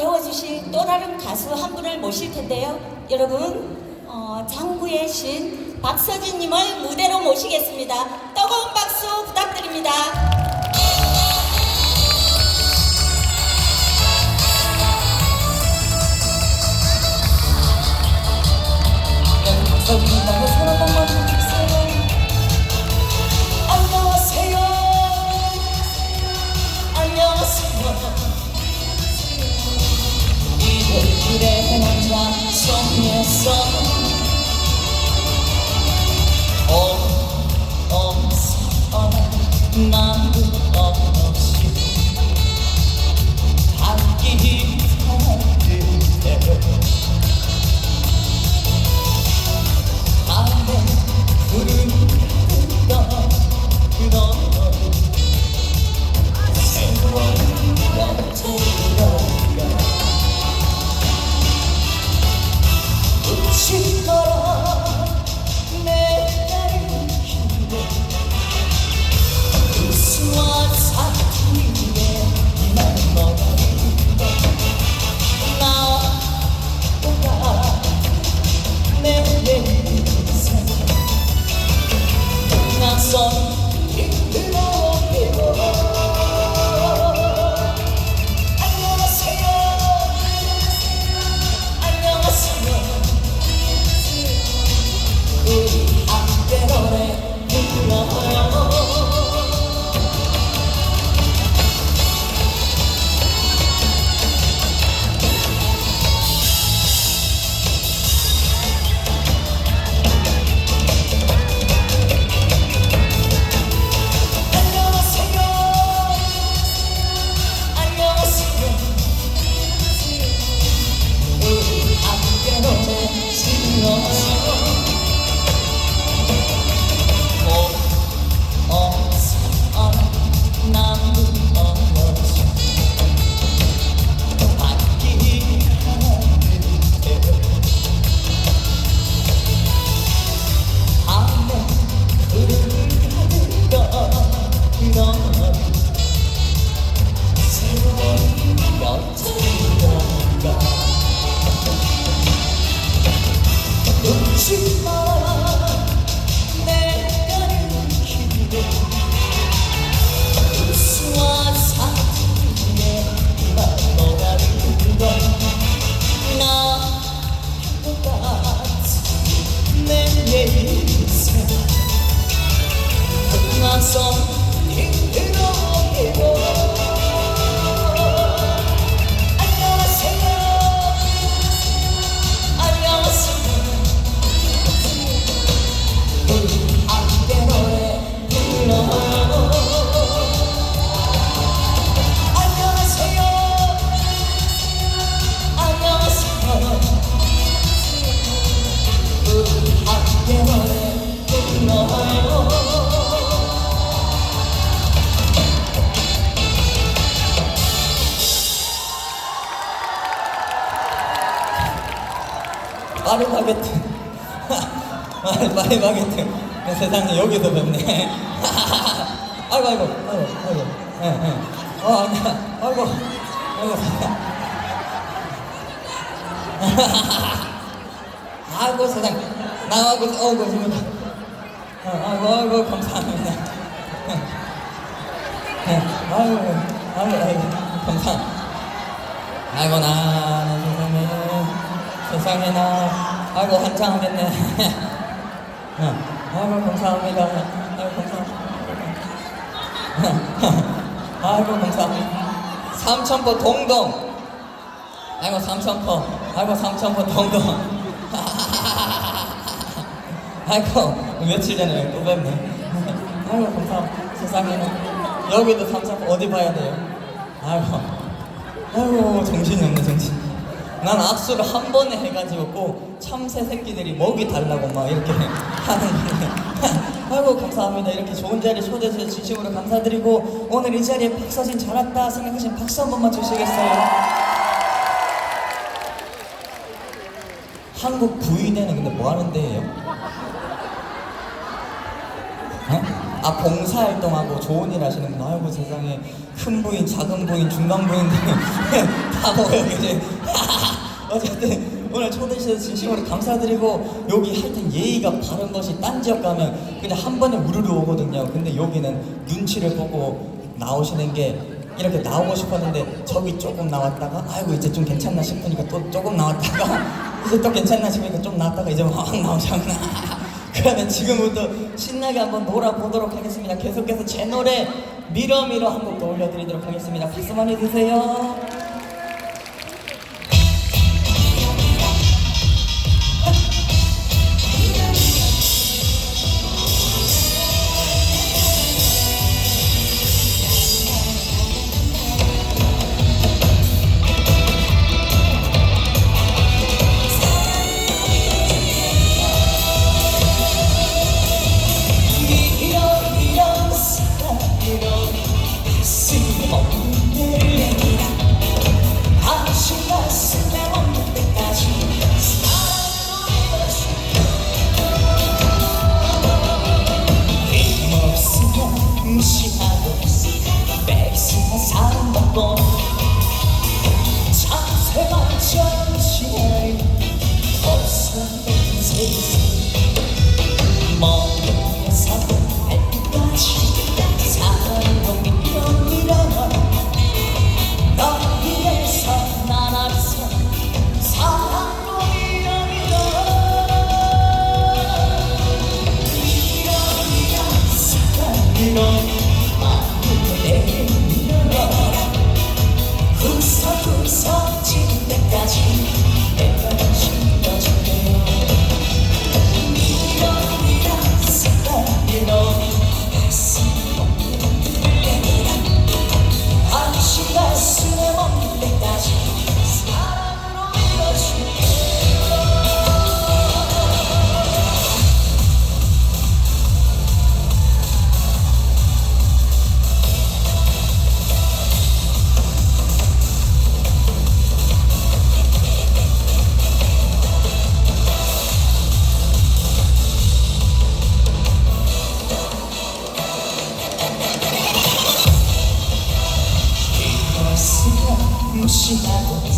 데워주실 또 다른 가수 한 분을 모실 텐데요. 여러분, 어, 장구의 신 박서진님을 무대로 모시겠습니다. 뜨거운 박수 부탁드립니다. 박서준이라고 손한번 이들길에 남자 성 파리바게트 파리바게트 세상에 여기도 뵙네. 아이고 아이고 아이고 아이고. 예, 예. 어 아니야. 아이고 아이고. 아이고 세상 나하고 어고 지금 어, 아이고 아이고 감사합니다. 예, 아이고 아이고 아이고 감사. 아이고 나 세상에 나 아이고 하겠네 어, 아이고 감사합니다. 아이고 감사합니다. 아이고 감사합니다. 삼천포 동동. 아이고 삼천포. 아이고 삼천포 동동. 아이고 며칠 전에 또 뵙네. 아이고 감사합니다. 세상에는 여기도 삼천포 어디 봐야 돼요? 아이고. 아이고 정신이 없네 정신 난 악수를 한 번에 해가지고 꼭 참새 새끼들이 먹이 달라고 막 이렇게 하는 아이고 감사합니다 이렇게 좋은 자리 초대해 주셔서 진심으로 감사드리고 오늘 이 자리에 박서진 잘 왔다 생각하신 박수 한 번만 주시겠어요? 한국 부위대는 근데 뭐 하는 데예요? 어? 아 봉사활동하고 좋은 일 하시는구나 아이고 세상에. 큰 부인 작은 부인 중간 부인들 다 먹어요 이제 어쨌든 오늘 초대해 주셔서 진심으로 감사드리고 여기 하여튼 예의가 바른 것이 딴 지역 가면 그냥 한 번에 우르르 오거든요. 근데 여기는 눈치를 보고 나오시는 게 이렇게 나오고 싶었는데 저기 조금 나왔다가 아이고 이제 좀 괜찮나 싶으니까 또 조금 나왔다가 이제 또 괜찮나 싶으니까 좀 나왔다가 이제 확 나오잖아 그러면 지금부터 신나게 한번 놀아보도록 하겠습니다. 계속해서 제 노래 밀어 밀어 한 곡 더 올려드리도록 하겠습니다. 박수 많이 주세요 사 있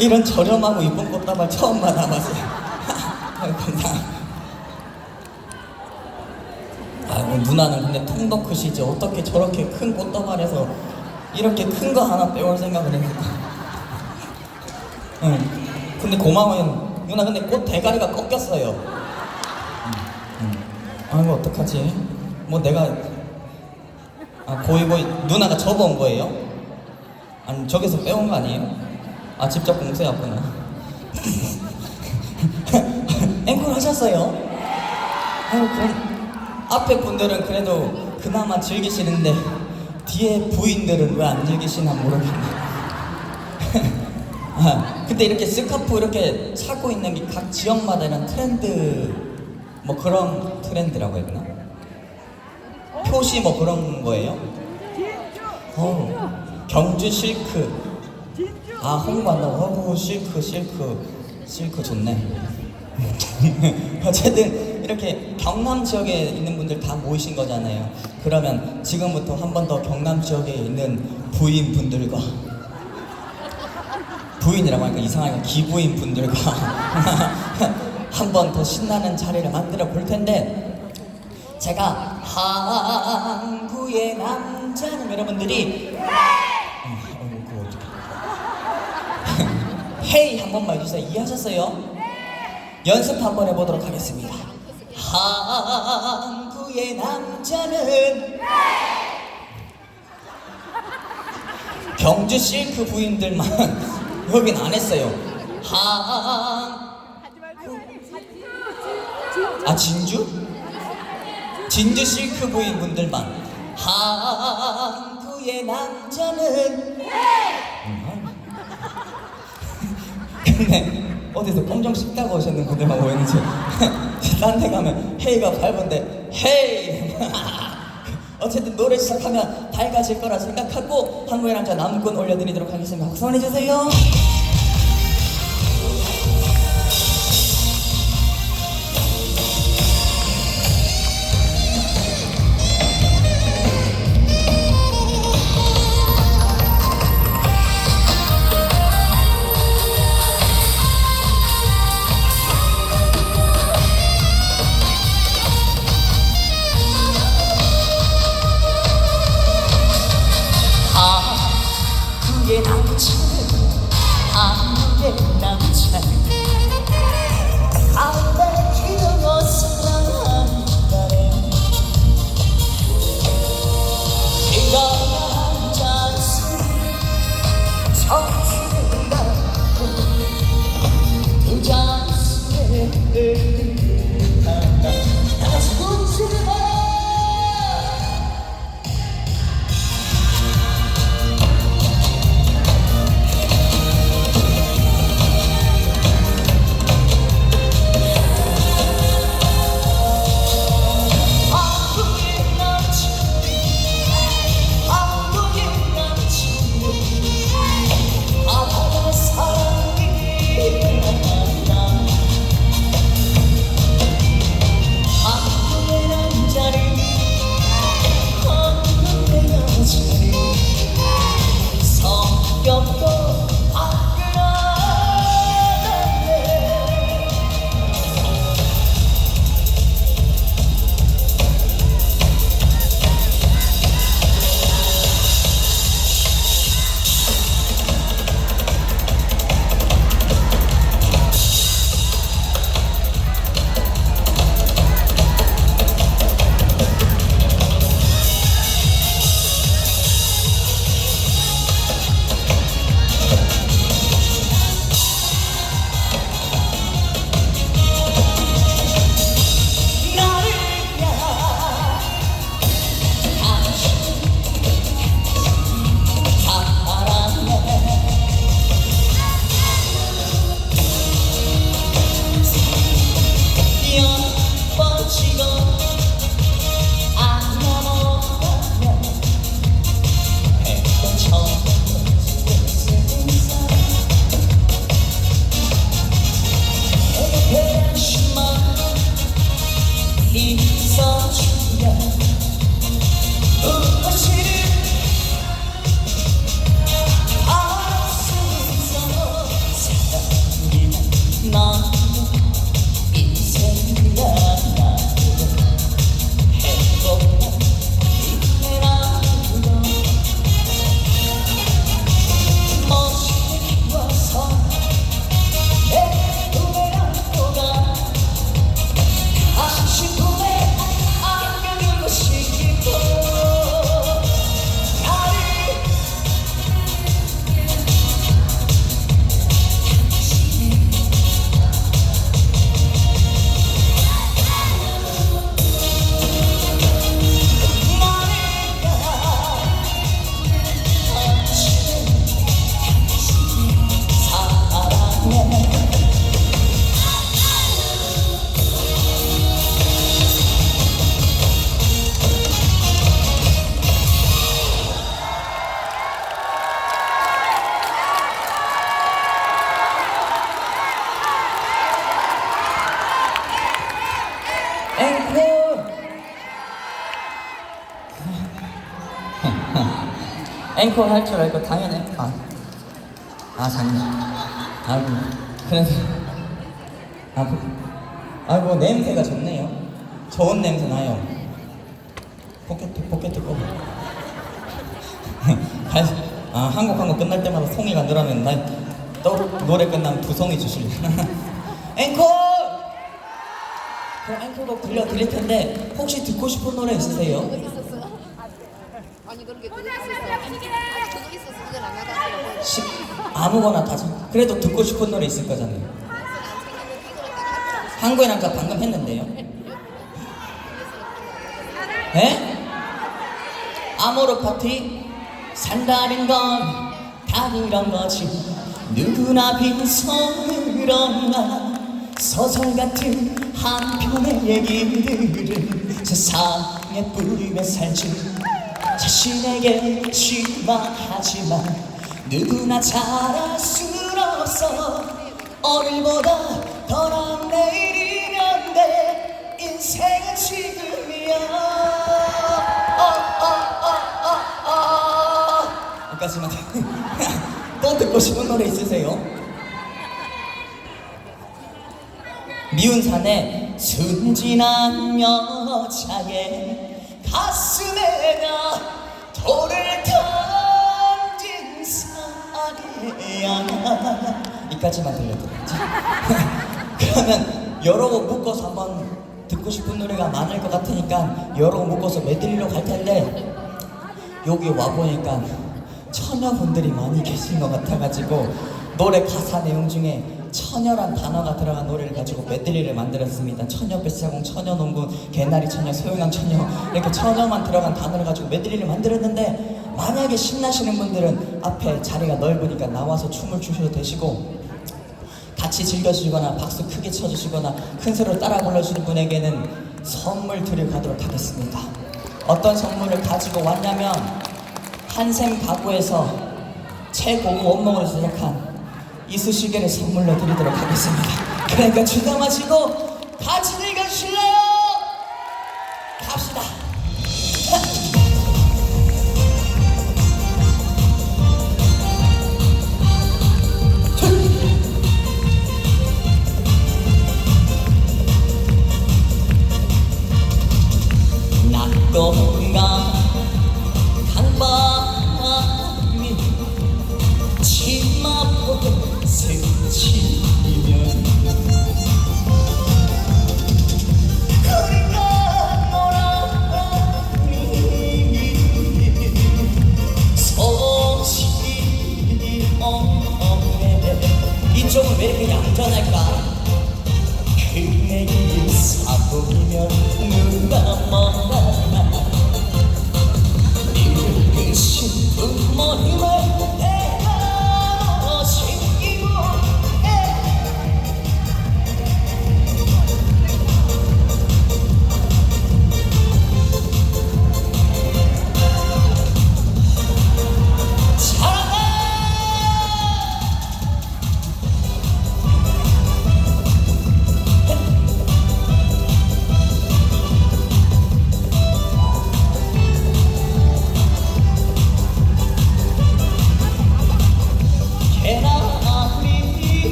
이런 저렴하고 이쁜 꽃다발 처음 받아봤어요. 아이고 누나는 근데 통도 크시지 어떻게 저렇게 큰 꽃다발에서 이렇게 큰 거 하나 빼올 생각을 했을까? 응. 근데 고마워요. 누나 근데 꽃 대가리가 꺾였어요. 응, 응. 아이고 어떡하지? 뭐 내가 아 고이 고이 누나가 접어온 거예요? 아니 저기서 빼온 거 아니에요? 아 직접 공세였구나 앵콜 하셨어요? 아유 그럼 앞에 분들은 그래도 그나마 즐기시는데 뒤에 부인들은 왜 안 즐기시나 모르겠네 아, 근데 이렇게 스카프 이렇게 차고 있는 게 각 지역마다 이런 트렌드 뭐 그런 트렌드라고 해야 되나? 표시 뭐 그런 거예요? 어, 경주 실크. 아, 홍보한다고. 어, 실크, 실크. 실크 좋네. 어쨌든 이렇게 경남 지역에 있는 분들 다 모이신 거잖아요. 그러면 지금부터 한 번 더 경남 지역에 있는 부인분들과 부인이라고 하니까 이상하게 기부인 분들과 한 번 더 신나는 자리를 만들어 볼 텐데 제가 항구의 남자는 여러분들이 음, 어, 그거 어떡해. 헤이 한 번만 해주세요 이해하셨어요? 연습 한번 해보도록 하겠습니다 항구의 남자는 경주 실크 부인들만 여긴 안 했어요 항아 진주? 진주 실크 부인 분들만 항구의 남자는 음. 근데 어디서 검정 씹다가 오셨는 분들만 모였는지. 딴 데 가면 헤이가 밝은데 헤이! 어쨌든 노래 시작하면 밝아질 거라 생각하고 한국의 남자 남군 올려드리도록 하겠습니다. 박수 한번 해주세요 앵콜 할 줄 알고 당연히 아, 아 장난. 아이고. 그래서 아이고. 냄새가 좋네요. 좋은 냄새 나요. 포켓 포켓 꺼 아 한국 한국 끝날 때마다 송이가 늘어나는 난또 노래 끝나면 두 송이 주실래? 앵콜! 앵콜곡 들려드릴 텐데 혹시 듣고 싶은 노래 있으세요? 그런 아무거나 다 참- 그래도 듣고 싶은 노래 있을 거잖아요. 한국이랑 저 방금 했는데요. 에? 아모르 파티 산다는 건다 이런 거지. 누구나 빈손으로나 소설 같은 한 편의 얘기들을 세상에 뿌리며 살지 자신에게 실망하지만 누구나 잘할 순 없어. 오늘보다 더 나은 내일이면 돼. 인생은 지금이야. 어, 어어어어어 여기까지만 또 듣고 싶은 노래 있으세요? 미운 산에 순진한 여자의 가슴에다 돌을 던진 사계야. 이까지만 들려드렸지? 그러면 여러 곡 묶어서 한번 듣고 싶은 노래가 많을 것 같으니까 여러 곡 묶어서 메들리로 갈 텐데 여기 와보니까 처녀분들이 많이 계신 것 같아가지고 노래 가사 내용 중에 처녀란 단어가 들어간 노래를 가지고 메들리를 만들었습니다. 처녀 배사공, 처녀 농군, 개나리 처녀, 소용양 처녀 이렇게 처녀만 들어간 단어를 가지고 메들리를 만들었는데 만약에 신나시는 분들은 앞에 자리가 넓으니까 나와서 춤을 추셔도 되시고 같이 즐겨주시거나 박수 크게 쳐주시거나 큰 소리로 따라 불러주시는 분에게는 선물 드리고 가도록 하겠습니다. 어떤 선물을 가지고 왔냐면 한샘 가구에서 최고급 원목으로 제작한 이쑤시개를 선물로 드리도록 하겠습니다. 그러니까 같이 즐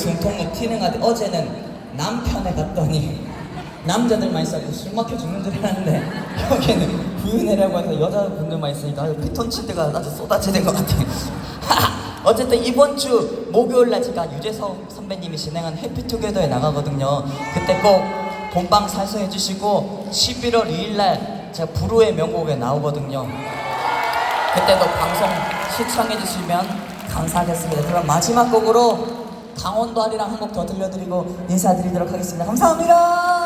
숨통도 튀는하데 어제는 남편에 갔더니 남자들만 있어서 술 막혀 죽는 줄 알았는데 여기는 부인회라고 해서 여자분들만 있으니까 피톤치드가 아주 쏟아지는 것 같아요. 어쨌든 이번 주 목요일 날 제가 유재석 선배님이 진행한 해피투게더에 나가거든요. 그때 꼭 본방 살서 해주시고 11월 2일 날 제가 불후의 명곡에 나오거든요. 그때도 방송 시청해 주시면 감사하겠습니다. 그럼 마지막 곡으로 강원도 아리랑 한 곡 더 들려드리고 인사드리도록 하겠습니다. 감사합니다.